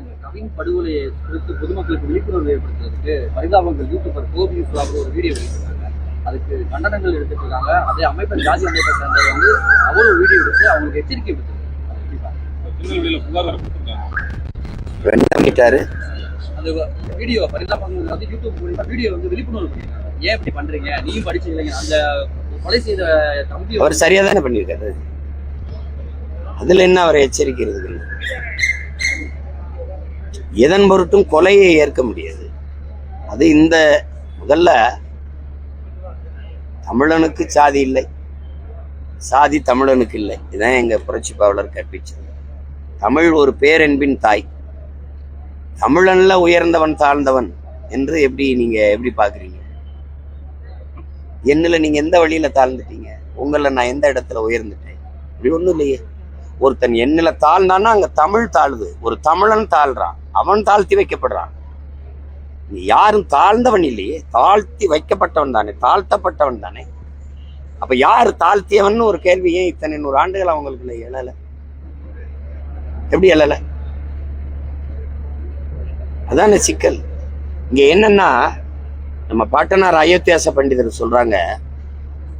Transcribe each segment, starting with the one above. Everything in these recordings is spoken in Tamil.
இந்த கவின் படுகொலையை குறித்து பொதுமக்களுக்கு விழிப்புணர்வு ஏற்படுத்துறதுக்கு பரிதாபங்கள் யூடியூபர் கோபி சுலாபு ஒரு வீடியோ வெளியிட்டிருக்காங்க. அதுக்கு கண்டனங்கள் எடுத்துட்டு இருக்காங்க அதே அமைப்பை ஜாதி அமைப்பை சேர்ந்தவர் வந்து அவரும் வீடியோ எடுத்து அவங்களுக்கு எச்சரிக்கை விடுத்திருக்காங்க அந்த வீடியோ பரிதாபங்கள் வந்து யூடியூப் மூலியமா வீடியோ வந்து விழிப்புணர்வு பண்ணிருக்காங்க. ஏன் இப்படி பண்றீங்க? நீயும் படிச்சு இல்லைங்க. அந்த கொலை செய்த தம்பி அவர் சரியா தானே பண்ணியிருக்காரு? அதுல என்ன அவரை எச்சரிக்கிறது எதன் பொருட்டும் கொலையை ஏற்க முடியாது. அது இந்த முதல்ல தமிழனுக்கு சாதி இல்லை. சாதி தமிழனுக்கு இல்லை. இதுதான் எங்க புரட்சி பாவலர் கற்பிச்சது. தமிழ் ஒரு பேரன்பின் தாய். தமிழன்ல உயர்ந்தவன் தாழ்ந்தவன் என்று எப்படி நீங்க எப்படி பார்க்குறீங்க? என்னல நீங்க எந்த வழியில தாழ்ந்துட்டீங்க? உங்களை நான் எந்த இடத்துல உயர்ந்துட்டேன்? இப்படி ஒன்றும் இல்லையே. ஒருத்தன் என்னில தாழ்ந்தான்னா அங்க தமிழ் தாழ்வு ஒரு தமிழன் தாழ்றான். அவன் தாழ்த்தி வைக்கப்படுறான். நீ யாரும் தாழ்ந்தவன் இல்லையே. தாழ்த்தி வைக்கப்பட்டவன் தானே. தாழ்த்தப்பட்டவன் தானே. அப்ப யார் தாழ்த்தியவன் ஒரு கேள்வி ஏன் இத்தனை நூறு ஆண்டுகள் அவங்களுக்கு எழலை? எப்படி எழலை? அதானே சிக்கல். இங்க என்னன்னா நம்ம பாட்டனார் அயோத்தியாச பண்டிதர் சொல்றாங்க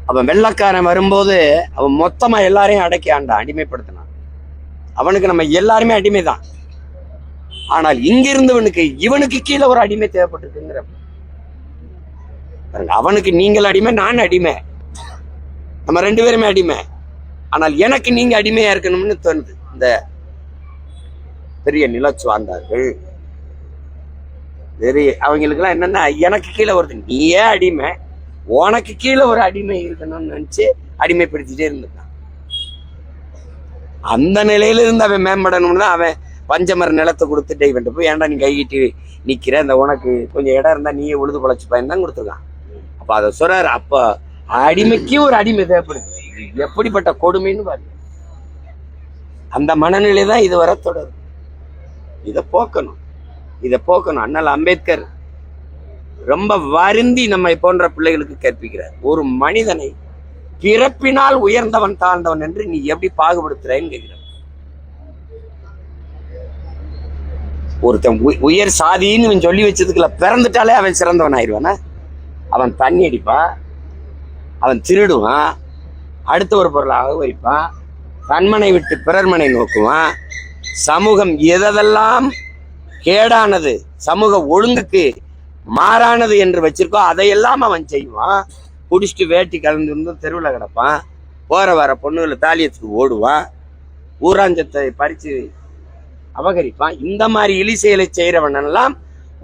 அவன் வெள்ளக்காரன் வரும்போது அவன் மொத்தமா எல்லாரையும் அடக்கி ஆண்டான் அடிமைப்படுத்தினான். அவனுக்கு நம்ம எல்லாருமே அடிமைதான். ஆனால் இங்க இருந்தவனுக்கு இவனுக்கு கீழே ஒரு அடிமை தேவைப்பட்டிருக்குங்கிற அவனுக்கு நீங்கள் அடிமை நான் அடிமை. நம்ம ரெண்டு பேருமே அடிமை. ஆனால் எனக்கு நீங்க அடிமையா இருக்கணும்னு தோணுது. இந்த பெரிய நிலச்சுவாந்தார்கள். பெரிய அவங்களுக்குலாம் என்னன்னா எனக்கு கீழே வருது நீயே அடிமை. உனக்கு கீழே ஒரு அடிமை இருக்கணும்னு நினைச்சு அடிமைப்படுத்திட்டே இருந்திருக்கான். அந்த நிலையில இருந்து அவன் மேம்படணும்னு தான் அவன் பஞ்சமர நிலத்தை கொடுத்துட்டு இவன்ட்டு போய் ஏன்டா நீ கைகிட்டு நிற்கிற இந்த உனக்கு கொஞ்சம் இடம் இருந்தா நீயே உழுது பொழைச்சுப்பான்னு தான் கொடுத்துருக்கான். அப்ப அதை சொல்கிறார் அப்ப அடிமைக்கு ஒரு அடிமை தேவைப்படுது. இது எப்படிப்பட்ட கொடுமைன்னு பாரு. அந்த மனநிலை தான் இதுவரை தொடரும். இதை போக்கணும். இதை போக்கணும். அண்ணல் அம்பேத்கர் ரொம்ப வருந்தி நம்மை போன்ற பிள்ளைகளுக்கு கற்பிக்கிறார். ஒரு மனிதனை பிறப்பினால் உயர்ந்தவன் தாழ்ந்தவன் என்று நீ எப்படி பாகுபடுத்துறேன்னு கேட்கிறான் ஒருத்தன் உயர் சாதின்னு இவன் சொல்லி வச்சதுக்குள்ள பிறந்துட்டாலே அவன் சிறந்தவன் ஆயிடுவானா? அவன் தண்ணி அடிப்பான் அவன் திருடுவான் அடுத்த ஒரு பொருளை அகவரிப்பான் தன்மனை விட்டு பிறர்மனை நோக்குவான் சமூகம் எதெல்லாம் கேடானது சமூக ஒழுங்குக்கு மாறானது என்று வச்சிருக்கோ அதையெல்லாம் அவன் செய்வான். குடிச்சிட்டு வேட்டி கலந்து இருந்து தெருவில் கிடப்பான். போகிற வர பொண்ணுகளை தாலியத்துக்கு ஓடுவான். ஊராஞ்சத்தை பறித்து அபகரிப்பான். இந்த மாதிரி இழி செயலை செய்கிறவனெல்லாம்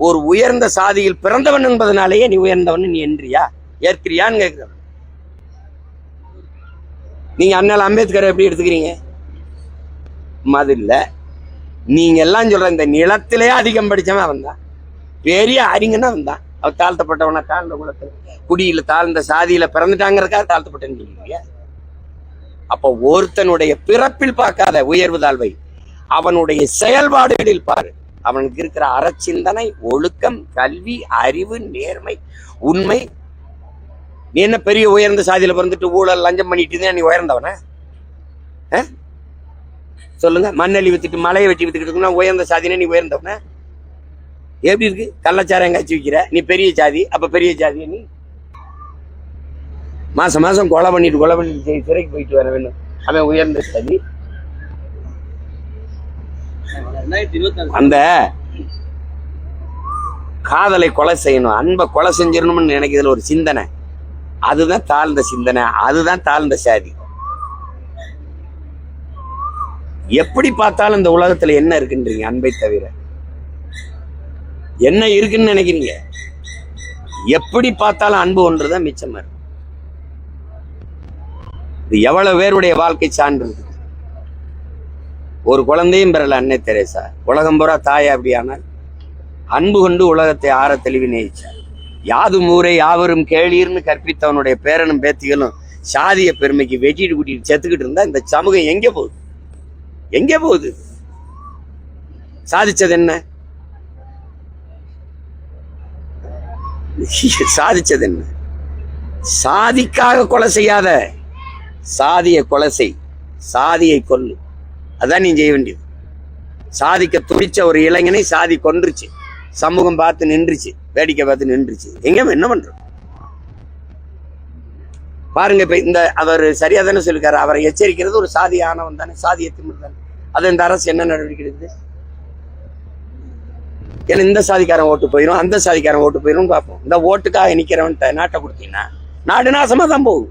ஒரு உயர்ந்த சாதியில் பிறந்தவன் என்பதனாலேயே நீ உயர்ந்தவன் நீ என்றியா? ஏற்கிறியான்னு கேட்குறவன். நீங்கள் அண்ணல் அம்பேத்கரை எப்படி எடுத்துக்கிறீங்க? அது நீங்கள் எல்லாம் சொல்கிற இந்த நிலத்திலே அதிகம் படிச்சவன் அவன் தான் பெரிய அறிஞனா அவன் தான் அவன் தாழ்த்தப்பட்டவனா தாழ்ந்த குலத்தில் குடியில தாழ்ந்த சாதியில பிறந்துட்டாங்கிறதுக்காக தாழ்த்தப்பட்டேன்னு சொல்லுவீங்க அப்ப ஒருத்தனுடைய பிறப்பில் பார்க்காத உயர்வு தாழ்வை அவனுடைய செயல்பாடுகளில் பாரு. அவனுக்கு இருக்கிற அறச்சிந்தனை ஒழுக்கம் கல்வி அறிவு நேர்மை உண்மை. நீ என்ன பெரிய உயர்ந்த சாதியில பிறந்துட்டு ஊழல் லஞ்சம் பண்ணிட்டு இருந்தா நீ உயர்ந்தவன? சொல்லுங்க. மண்ணெளி வித்துட்டு மலையை வெட்டி வித்துக்கிட்டு உயர்ந்த சாதினா நீ உயர்ந்தவன? எப்படி இருக்கு? கள்ளச்சாரம் காய்ச்சி வைக்கிற? நீ பெரிய ஜாதி அப்ப பெரிய ஜாதி நீ? மாசம் மாசம் கொலை பண்ணிட்டு கொலை பண்ணிட்டு சிறைக்கு போயிட்டு வர வேணும். அவன் உயர்ந்த சாதி அந்த காதலை கொலை செய்யணும் அன்பை கொலை செஞ்சிடணும்னு நினைக்கிறதுல ஒரு சிந்தனை. அதுதான் தாழ்ந்த சிந்தனை அதுதான் தாழ்ந்த சாதி. எப்படி பார்த்தாலும் இந்த உலகத்துல என்ன இருக்குன்றீங்க? அன்பை தவிர. என்ன இருக்குன்னு நினைக்கிறீங்க? எப்படி பார்த்தாலும் அன்பு ஒன்றுதான் மிச்சம் இருக்கு இது எவ்வளவு பேருடைய வாழ்க்கை சான்று ஒரு குழந்தையும் பெறல அன்னை தெரேசா. உலகம் பூரா தாய் அப்படியானால் அன்பு கொண்டு உலகத்தை ஆற தெளிவு நேயிச்சார். யாதும் ஊரை யாவரும் கேளீர்னு கற்பித்தவனுடைய பேரனும் பேத்திகளும் சாதிய பெருமைக்கு வெட்டிட்டு கூட்டிட்டு செத்துக்கிட்டு இருந்தா இந்த சமூகம் எங்க போகுது? எங்க போகுது? சாதிச்சது என்ன? சாதிச்சது என்ன? சாதிக்காக கொலை செய்யாத சாதியை கொலை செய். சாதியை கொல்லு. அதான் நீ செய்ய வேண்டியது. சாதிக்க துடிச்ச ஒரு இளைஞனை சாதி கொன்றுச்சு. சமூகம் பார்த்து நின்றுச்சு. வேடிக்கை பார்த்து நின்றுச்சு. எங்க என்ன பண்றோம் பாருங்க இப்ப இந்த அவர் சரியா தானே சொல்லிருக்காரு. அவரை எச்சரிக்கிறது ஒரு சாதி ஆணவம் தானே. சாதிய திமிர் தானே அது இந்த அரசு என்ன நடவடிக்கை எடுக்குது? ஏன்னா இந்த சாதிக்காரன் ஓட்டு போயிடும் அந்த சாதிக்காரன் ஓட்டு போயிடும் பார்ப்போம் இந்த ஓட்டுக்காக நிக்கிறவன்ட்ட நாட்டை கொடுத்தீங்கன்னா நாடு நாசமாக தான் போகும்.